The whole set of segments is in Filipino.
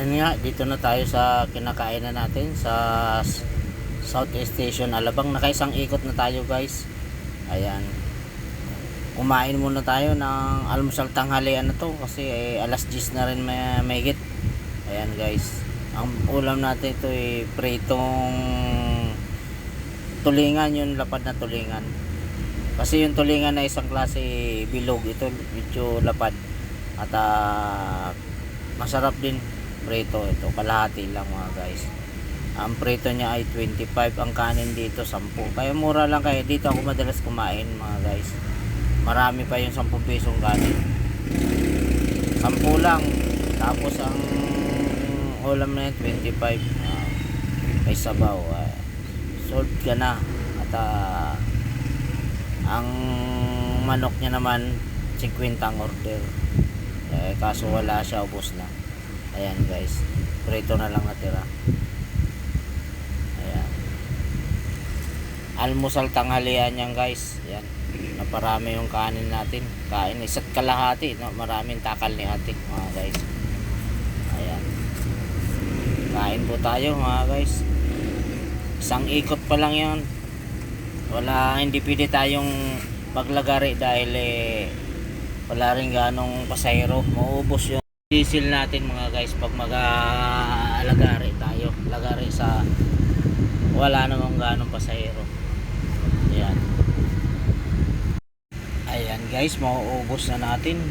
Ayan nga, dito na tayo sa kinakainan natin sa S- Southeast Station Alabang. Nakaisang ikot na tayo guys. Ayan. Kumain muna tayo ng almusal tanghalian na to kasi eh, alas 10 na rin may mahigit. Ayan guys. Ang ulam natin ito ay pritong tulingan yung lapad na tulingan. Kasi yung tulingan na isang klase bilog ito medyo lapad. At ah, masarap din prito ito kalahati lang mga guys. Ang prito niya ay 25 ang kanin dito 10 kaya mura lang kaya dito ako madalas kumain mga guys. Marami pa yung 10 pisong kanin. 10 lang. Tapos ang ulam na yun 25 Ah, may sabaw uh, sold ka na. At ah, ang manok niya naman 50 ang order. Eh, kaso wala siya ubos na ayan guys. Prito na lang natira. Ayan. Almusal tanghalian yan guys. Ayan. Naparami yung kanin natin. Kain isa't kalahati no? maraming takal ni ate mga guys. Ayan. Kain po tayo mga guys. Isang ikot pa lang yan. Wala hindi pwede tayong paglagari dahil eh wala rin ganong pasayro. Maubos yung diesel natin mga guys pag mag-alagari tayo. Lagari sa wala namang ganong pasayro ayan. Ayan guys mauubos na natin.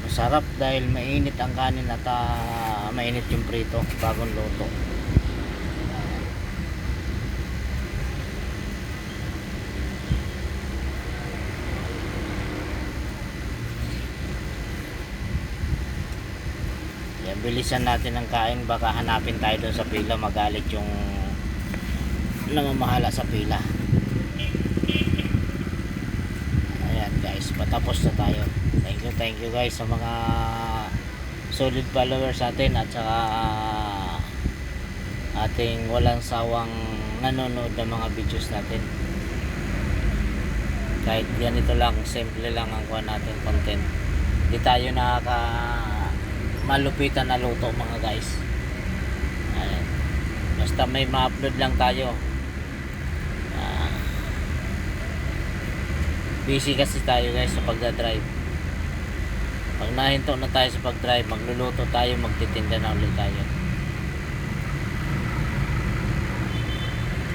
Masarap dahil mainit ang kanin at ah, mainit yung prito bagong luto Yan, bilisan natin ang kain. Baka hanapin tayo doon sa pila. Magalit yung namamahala sa pila. Ayan guys. Patapos na tayo. Thank you thank you guys sa mga solid followers natin at saka ating walang sawang nanonood ng mga videos natin. Kahit ganito lang simple lang ang kuha natin content. Hindi tayo nakaka malupitan na luto mga guys. Ayan. basta may ma-upload lang tayo. Ah. busy kasi tayo guys sa pagdadrive. Pag nahinto na tayo sa pagdrive magluluto tayo magtitinda na ulit tayo.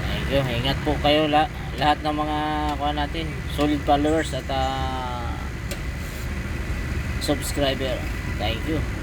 Thank you. Ingat po kayo la lahat ng mga kuha natin solid followers at ah, subscriber. Thank you